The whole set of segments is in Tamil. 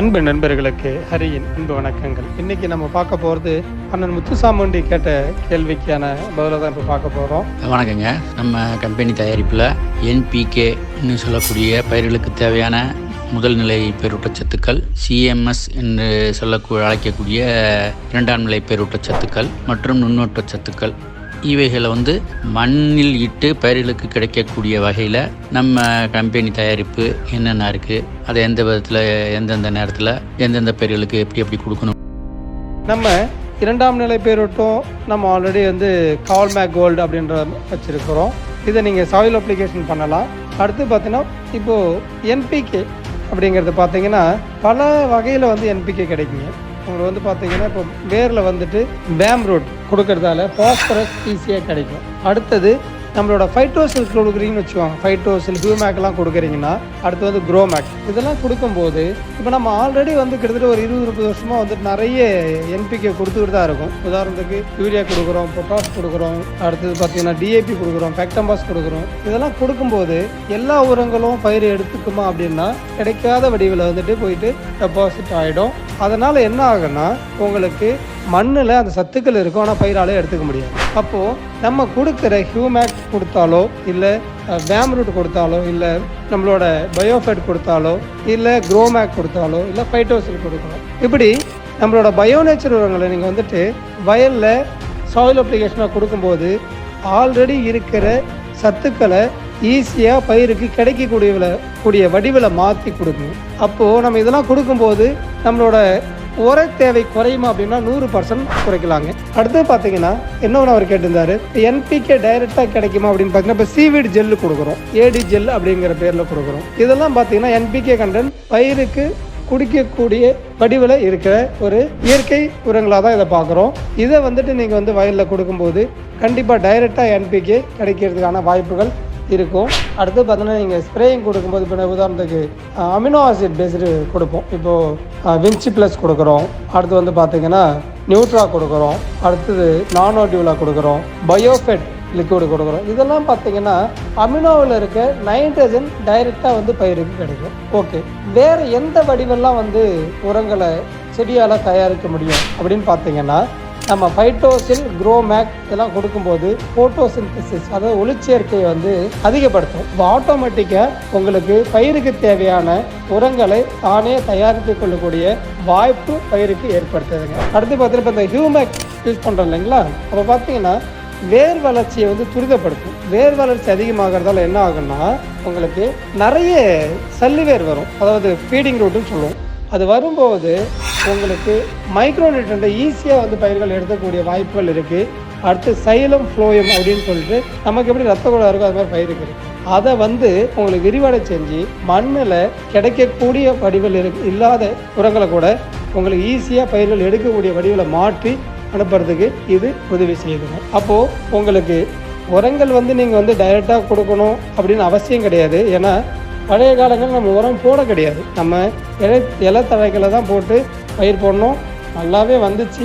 அன்பு நண்பர்களுக்கு ஹரியின் அன்பு வணக்கங்கள். இன்னைக்கு நம்ம பார்க்க போகிறது அண்ணன் முத்துசாமுண்டி கேட்ட கேள்விக்கான பதிலாக தான் இப்போ பார்க்க போகிறோம் வணக்கங்க. நம்ம கம்பெனி தயாரிப்பில் என்பிகேன்னு சொல்லக்கூடிய பயிர்களுக்கு தேவையான முதல் நிலை பேரூட்டச்சத்துக்கள் சிஎம்எஸ் என்று சொல்ல அழைக்கக்கூடிய இரண்டாம் நிலை பேரூட்டச்சத்துக்கள் மற்றும் நுண்ணூட்டச்சத்துக்கள் இவைகளை வந்து மண்ணில் இட்டு பயிர்களுக்கு கிடைக்கக்கூடிய வகையில் நம்ம கம்பெனி தயாரிப்பு என்னென்ன இருக்குது அதை எந்த விதத்தில் எந்தெந்த நேரத்தில் எந்தெந்த பயிர்களுக்கு எப்படி எப்படி கொடுக்கணும்? நம்ம இரண்டாம் நிலை பேரூட்டம் நம்ம ஆல்ரெடி வந்து கால் மேக் கோல்டு அப்படின்ற வச்சுருக்கிறோம். இதை நீங்கள் சாயில் அப்ளிகேஷன் பண்ணலாம். அடுத்து பார்த்தீங்கன்னா இப்போது என்பிகே அப்படிங்கிறது பார்த்தீங்கன்னா பல வகையில் வந்து என்பிகே கிடைக்குங்க. உங்களுக்கு வந்து பார்த்தீங்கன்னா இப்போ வேரில் வந்துட்டு பேம் ரூட் கொடுக்கறதால பாஸ்பரஸ் ஈஸியாக கிடைக்கும். அடுத்தது நம்மளோட ஃபைட்டோசில் கொடுக்குறீங்கன்னு வச்சுக்கோங்க. ஃபைட்டோசில் ஹியூமேக்லாம் கொடுக்குறீங்கன்னா அடுத்து வந்து குரோமேக் இதெல்லாம் கொடுக்கும்போது இப்போ நம்ம ஆல்ரெடி வந்து கிட்டத்தட்ட ஒரு இருபது முப்பது வருஷமாக வந்துட்டு நிறைய என்பிகே கொடுத்துக்கிட்டு தான் இருக்கும். உதாரணத்துக்கு யூரியா கொடுக்குறோம் பொட்டாஸ் கொடுக்குறோம் அடுத்தது பார்த்தீங்கன்னா டிஏபி கொடுக்குறோம் ஃபேக்டம்பாஸ் கொடுக்குறோம். இதெல்லாம் கொடுக்கும்போது எல்லா உரங்களும் பயிர் எடுத்துக்குமா அப்படின்னா கிடைக்காத வடிவில் வந்துட்டு போயிட்டு டெபாசிட் ஆகிடும் அதனால் என்ன ஆகுன்னா உங்களுக்கு மண்ணில் அந்த சத்துக்கள் இருக்கும் ஆனால் பயிராலே எடுத்துக்க முடியாது. அப்போது நம்ம கொடுக்குற ஹியூமேக் கொடுத்தாலோ இல்லை வேம் ரூட் கொடுத்தாலோ இல்லை நம்மளோட பயோஃபெட் கொடுத்தாலோ இல்லை குரோமேக் கொடுத்தாலோ இல்லை ஃபைட்டோசில் கொடுக்கணும். இப்படி நம்மளோட பயோநேச்சர் உரங்களை நீங்கள் வந்துட்டு வயலில் சாயில் அப்ளிகேஷனாக கொடுக்கும்போது ஆல்ரெடி இருக்கிற சத்துக்களை ஈஸியாக பயிருக்கு கிடைக்கக்கூடிய கூடிய வடிவில் மாற்றி கொடுக்கணும். அப்போது நம்ம இதெல்லாம் கொடுக்கும்போது நம்மளோட உர தேவை குறையுமா அப்படின்னா நூறு பர்சன்ட் குறைக்கலாங்க. அடுத்து பார்த்தீங்கன்னா இன்னொன்று அவர் கேட்டிருந்தாரு? என்பிகே டைரெக்டாக கிடைக்குமா அப்படின்னு பார்த்தீங்கன்னா இப்போ சீவீடு ஜெல்லு கொடுக்குறோம். ஏடி ஜெல் அப்படிங்கிற பேரில் கொடுக்குறோம். இதெல்லாம் பார்த்தீங்கன்னா என்பிகே கண்டென்ட் பயிருக்கு குடிக்கக்கூடிய வடிவில் இருக்கிற ஒரு இயற்கை உரங்களாக தான் இதை பார்க்குறோம். இதை வந்துட்டு நீங்கள் வந்து வயலில் கொடுக்கும்போது கண்டிப்பாக டைரெக்டாக என்பிகே கிடைக்கிறதுக்கான வாய்ப்புகள் இருக்கும். அடுத்து பார்த்தீங்கன்னா நீங்கள் ஸ்ப்ரேயிங் கொடுக்கும்போது இப்போ உதாரணத்துக்கு அமினோ ஆசிட் பேஸ்டு கொடுப்போம். இப்போது வின்சி ப்ளஸ் கொடுக்குறோம். அடுத்து வந்து பார்த்தீங்கன்னா நியூட்ரா கொடுக்குறோம். அடுத்தது நானோ டியூலா கொடுக்குறோம். பயோஃபெட் லிக்விடு கொடுக்குறோம். இதெல்லாம் பார்த்தீங்கன்னா அமினோவில் இருக்க நைட்ரஜன் டைரெக்டாக வந்து பயிருக்கு கிடைக்கும். ஓகே வேறு எந்த வடிவெல்லாம் வந்து உரங்களை செடியால் தயாரிக்க முடியும் அப்படின்னு பார்த்தீங்கன்னா நம்ம ஃபைட்டோசில் குரோமேக் இதெல்லாம் கொடுக்கும்போது ஃபோட்டோசிந்தசிஸ் அதாவது ஒளிச்சேர்க்கையை வந்து அதிகப்படுத்தும். இப்போ ஆட்டோமேட்டிக்காக உங்களுக்கு பயிருக்கு தேவையான உரங்களை தானே தயாரித்து கொள்ளக்கூடிய வாய்ப்பு பயிருக்கு ஏற்படுத்துதுங்க. அடுத்து பார்த்தீங்கன்னா இப்போ இந்த ஹியூமேக் யூஸ் பண்ணுறோம் இல்லைங்களா? அப்போ பார்த்தீங்கன்னா வேர் வளர்ச்சியை வந்து துரிதப்படுத்தும். வேர் வளர்ச்சி அதிகமாகிறதால என்ன ஆகும்னா உங்களுக்கு நிறைய சல்லுவேர் வரும். அதாவது ஃபீடிங் ரூட்டுன்னு சொல்லுவோம். அது வரும்போது உங்களுக்கு மைக்ரோநியூட்ரண்ட்டை ஈஸியாக வந்து பயிர்கள் எடுக்கக்கூடிய வாய்ப்புகள் இருக்குது அடுத்து சைலம் ஃப்ளோயம் அப்படின்னு சொல்லிட்டு நமக்கு எப்படி ரத்த குழா இருக்கோ அது மாதிரி பயிருக்கு அதை வந்து உங்களுக்கு விரிவடை செஞ்சு மண்ணில் கிடைக்கக்கூடிய வடிவில் இருக்கு இல்லாத உரங்களை கூட உங்களுக்கு ஈஸியாக பயிர்கள் எடுக்கக்கூடிய வடிவில் மாற்றி அனுப்புறதுக்கு இது உதவி செய்யுதுங்க அப்போது உங்களுக்கு உரங்கள் வந்து நீங்கள் வந்து டைரெக்டாக கொடுக்கணும் அப்படின்னு அவசியம் கிடையாது. ஏன்னா பழைய காலங்களில் நம்ம உரம் போட கிடையாது. நம்ம இலை இலத்தழைகளை தான் போட்டு பயிர் போடணும். நல்லாவே வந்துச்சு.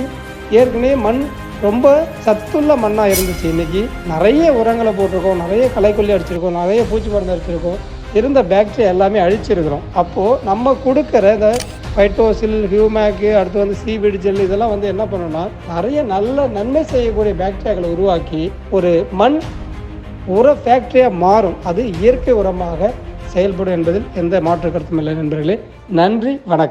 ஏற்கனவே மண் ரொம்ப சத்துள்ள மண்ணாக இருந்துச்சு இன்றைக்கி நிறைய உரங்களை போட்டிருக்கோம். நிறைய களைக்கொல்லி அடிச்சிருக்கோம். நிறைய பூச்சி மருந்து அடிச்சிருக்கோம். இருந்த பேக்டீரியா எல்லாமே அழிச்சிருக்கிறோம். அப்போது நம்ம கொடுக்குற இந்த ஃபைட்டோசில் ஹியூமேக்கு அடுத்து வந்து சீவீடு ஜெல் இதெல்லாம் வந்து என்ன பண்ணணும்னா நிறைய நல்ல நன்மை செய்யக்கூடிய பேக்டீரியாக்களை உருவாக்கி ஒரு மண் உர ஃபேக்டரியாக மாறும். அது இயற்கை உரமாக செயல்படும் என்பதில் எந்த மாற்று கருத்தும் இல்லை நண்பர்களே. நன்றி. வணக்கம்.